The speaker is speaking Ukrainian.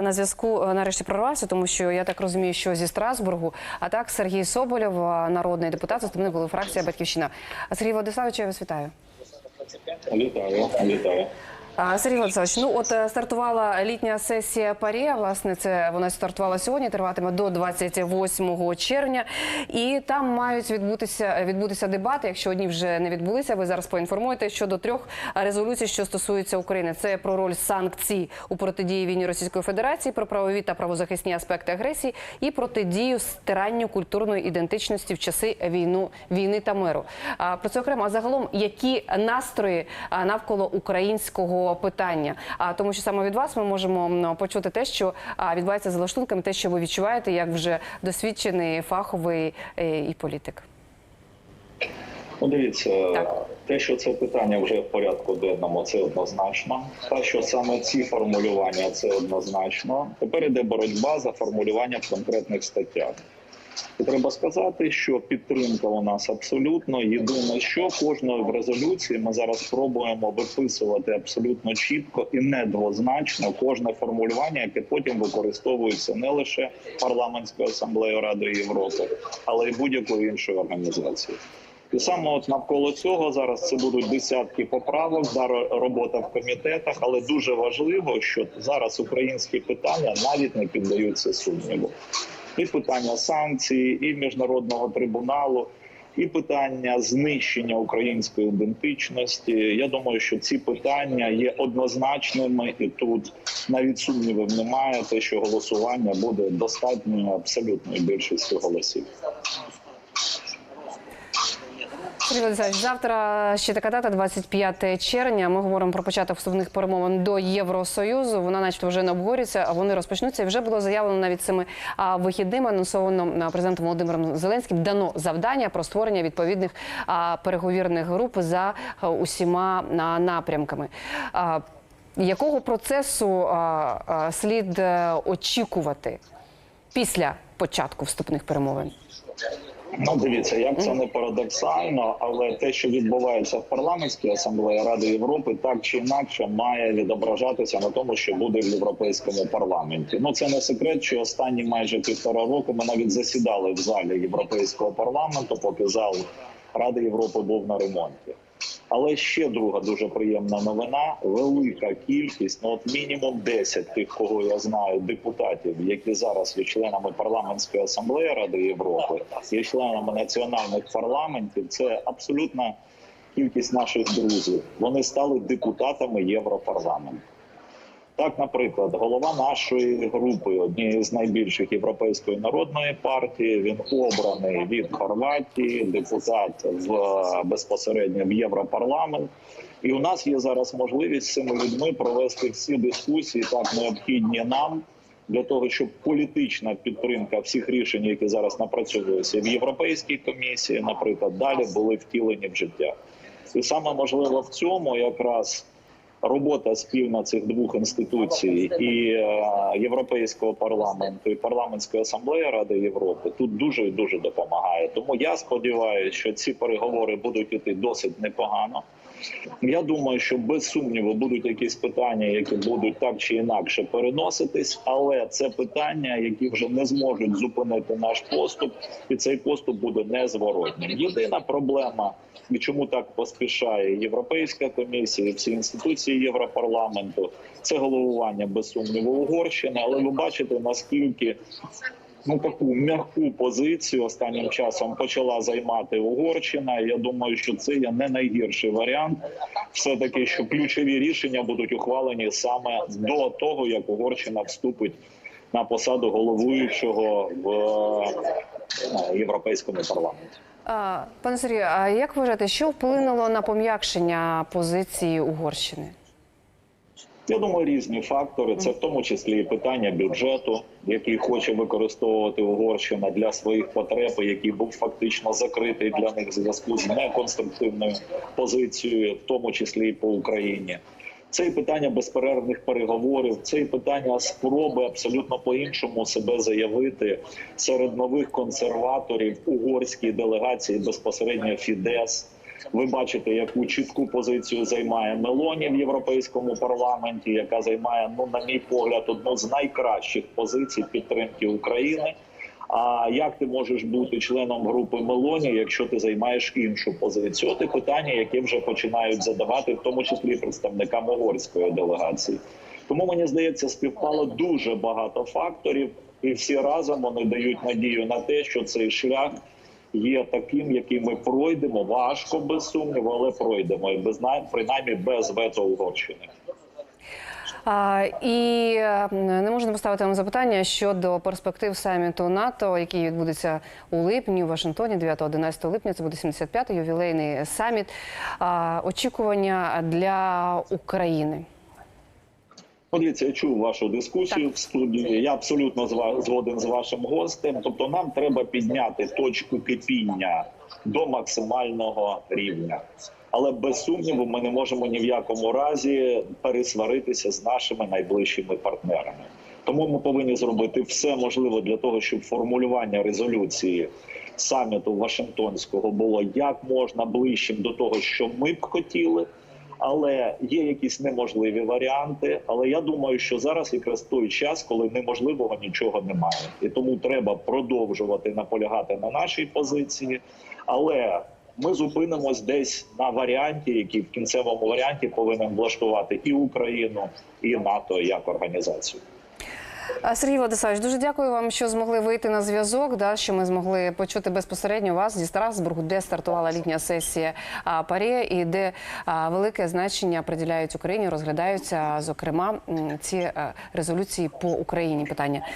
На зв'язку е, нарешті прорвався, тому що я так розумію, що зі Страсбургу, а так Сергій Соболєв, е, народний депутат, заступник голови фракції Батьківщина. Сергій Владиславович, я вас вітаю. Вітаю, вітаю. Сергій Владиславович, ну от е, стартувала літня сесія ПАРЄ, власне, це вона стартувала сьогодні, триватиме до 28 червня. І там мають відбутися відбутися дебати. Якщо одні вже не відбулися, ви зараз поінформуєте щодо трьох резолюцій, що стосуються України. Це про роль санкцій у протидії війні Російської Федерації, про правові та правозахисні аспекти агресії і протидію стиранню культурної ідентичності в часи війну війни та миру. Про це окремо. А загалом, які настрої навколо українського питання? А тому, що саме від вас ми можемо почути те, що відбувається за лаштунками, те, що ви відчуваєте, як вже досвідчений фаховий е, і політик. Ну, дивіться, Так. те, що це питання вже в порядку денному, це однозначно. Та, що саме ці формулювання, це однозначно. Тепер іде боротьба за формулювання в конкретних статтях. Треба сказати, що підтримка у нас абсолютно єдине, що кожної резолюції ми зараз спробуємо виписувати абсолютно чітко і недвозначно кожне формулювання, яке потім використовується не лише парламентською асамблеєю Ради Європи, але й будь-якою іншою організацією. І саме от навколо цього зараз це будуть десятки поправок, зараз робота в комітетах, але дуже важливо, що зараз українські питання навіть не піддаються сумніву. І питання санкцій, і міжнародного трибуналу, і питання знищення української ідентичності. Я думаю, що ці питання є однозначними, і тут навіть сумнівів немає. Те, що голосування буде достатньою абсолютною більшістю голосів. Завтра ще така дата, 25 червня. Ми говоримо про початок вступних перемовин до Євросоюзу. Вона, начебто, вже не обговорюється, а вони розпочнуться. І вже було заявлено навіть цими вихідними анонсовано президентом Володимиром Зеленським дано завдання про створення відповідних переговірних груп за усіма напрямками. Якого процесу слід е, очікувати після початку вступних перемовин? Ну, дивіться, як це не парадоксально, але те, що відбувається в парламентській асамблеї Ради Європи, так чи інакше має відображатися на тому, що буде в європейському парламенті. Ну це не секрет, що останні майже півтора року ми навіть засідали в залі європейського парламенту, поки зал Ради Європи був на ремонті. Але ще друга дуже приємна новина: велика кількість, ну от мінімум 10 тих, кого я знаю, депутатів, які зараз є членами парламентської асамблеї Ради Європи, є членами національних парламентів. Це абсолютна кількість наших друзів. Вони стали депутатами Європарламенту. Так, наприклад, голова нашої групи, однієї з найбільших європейської народної партії, він обраний від Хорватії, депутат в безпосередньо в Європарламент. І у нас є зараз можливість з цими людьми провести всі дискусії, так необхідні нам для того, щоб політична підтримка всіх рішень, які зараз напрацьовуються в Європейській комісії, наприклад, далі були втілені в життя. І саме можливо в цьому якраз робота спільна цих двох інституцій і е, європейського парламенту і парламентської асамблеї Ради Європи тут дуже і дуже допомагає. Тому я сподіваюся, що ці переговори будуть іти досить непогано. Я думаю, що без сумніву будуть якісь питання, які будуть так чи інакше переноситись, але це питання, які вже не зможуть зупинити наш поступ, і цей поступ буде незворотнім. Єдина проблема, і чому так поспішає Європейська комісія, і всі інституції Європарламенту, це головування без сумніву Угорщини. Але ви бачите наскільки ну таку м'яку позицію останнім часом почала займати Угорщина. Я думаю, що це є не найгірший варіант. Все таки, що ключові рішення будуть ухвалені саме до того, як Угорщина вступить на посаду головуючого в е, європейському парламенті. Пане Сергію, а як вважаєте, що вплинуло на пом'якшення позиції Угорщини? Я думаю, різні фактори. Це в тому числі і питання бюджету, який хоче використовувати Угорщина для своїх потреб, який був фактично закритий для них в зв'язку з неконструктивною позицією, в тому числі і по Україні. Це і питання безперервних переговорів, це і питання спроби абсолютно по-іншому себе заявити серед нових консерваторів угорської делегації безпосередньо Фідес. Ви бачите, яку чітку позицію займає Мелоні в європейському парламенті, яка займає, ну на мій погляд, одну з найкращих позицій підтримки України. А як ти можеш бути членом групи Мелоні, якщо ти займаєш іншу позицію? От питання, яке вже починають задавати, в тому числі представникам угорської делегації. Тому мені здається, співпало дуже багато факторів, і всі разом вони дають надію на те, що цей шлях є таким, який ми пройдемо. Важко без сумніву, але пройдемо і без най- принаймні без вето Угорщини. А, і е, не можу не поставити вам запитання щодо перспектив саміту НАТО, який відбудеться у липні у Вашингтоні, 9-11 липня. Це буде 75-й ювілейний саміт. А, очікування для України. Подивіться, я чув вашу дискусію в студії. Я абсолютно згоден з вашим гостем. Тобто, нам треба підняти точку кипіння до максимального рівня. Але без сумніву, ми не можемо ні в якому разі пересваритися з нашими найближчими партнерами. Тому ми повинні зробити все можливе для того, щоб формулювання резолюції саміту Вашингтонського було як можна ближчим до того, що ми б хотіли. Але є якісь неможливі варіанти. Але я думаю, що зараз якраз той час, коли неможливого нічого немає, і тому треба продовжувати наполягати на нашій позиції. Але ми зупинимось десь на варіанті, який в кінцевому варіанті повинен влаштувати і Україну, і НАТО як організацію. Сергій Владиславович, дуже дякую вам, що змогли вийти на зв'язок. Да, що ми змогли почути безпосередньо вас зі Страсбургу, де стартувала літня сесія ПАРЄ і де велике значення приділяють Україні, розглядаються зокрема ці резолюції по Україні. Питання.